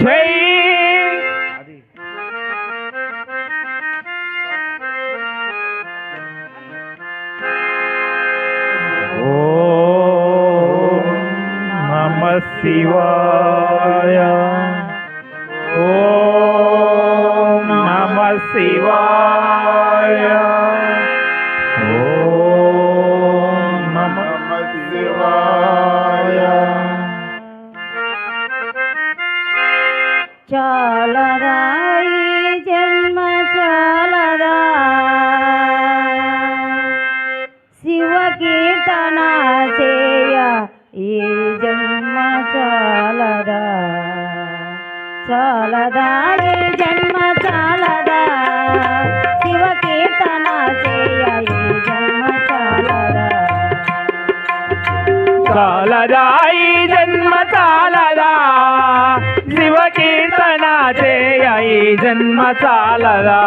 praying. Oh, Namah Shivaya. Oh, Namah Shivaya. చాలదా ఈ జన్మ చాలదా శివ కీర్తన చేయ ఈ జన్మ చాలదా చాలదా ఈ జన్మ చాలదా శివ చాలదా ఈ జన్మ చాలదా శివ కీర్తన చేయ ఈ జన్మ చాలదా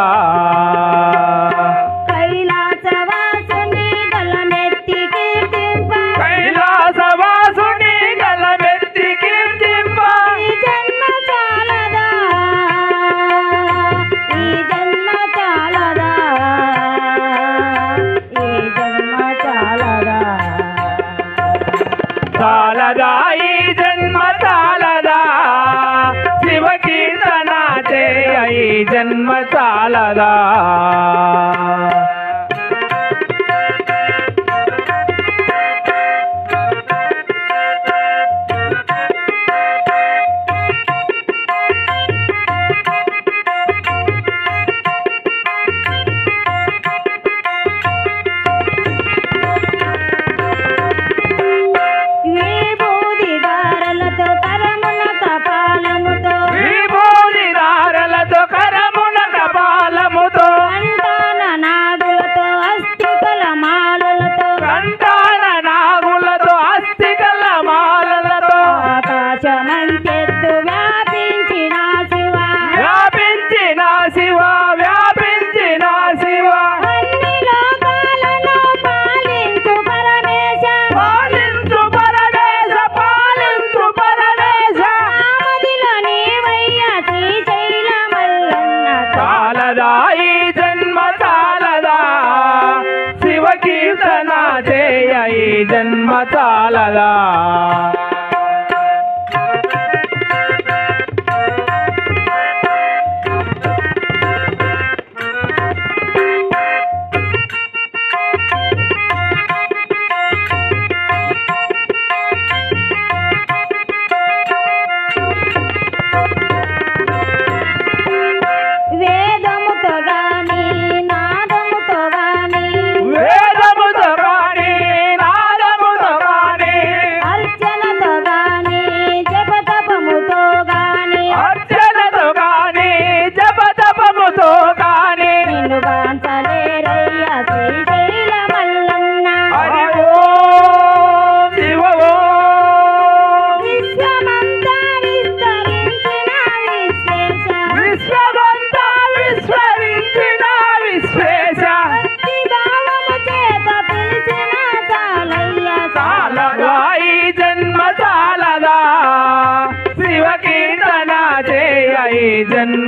చాలదా ఈ జన్మ చాలదా శివ కీర్తన చేయ ఈ జన్మ చాలదా చాలదా వేదముతో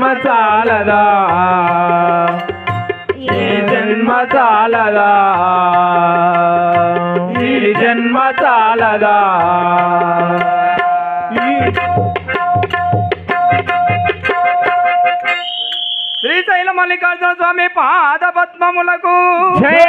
జన్మ చాలదా ఈ జన్మ చాలదా ఈ జన్మ చాలదా శ్రీశైల మల్లికార్జున స్వామి పాద పద్మములకు జై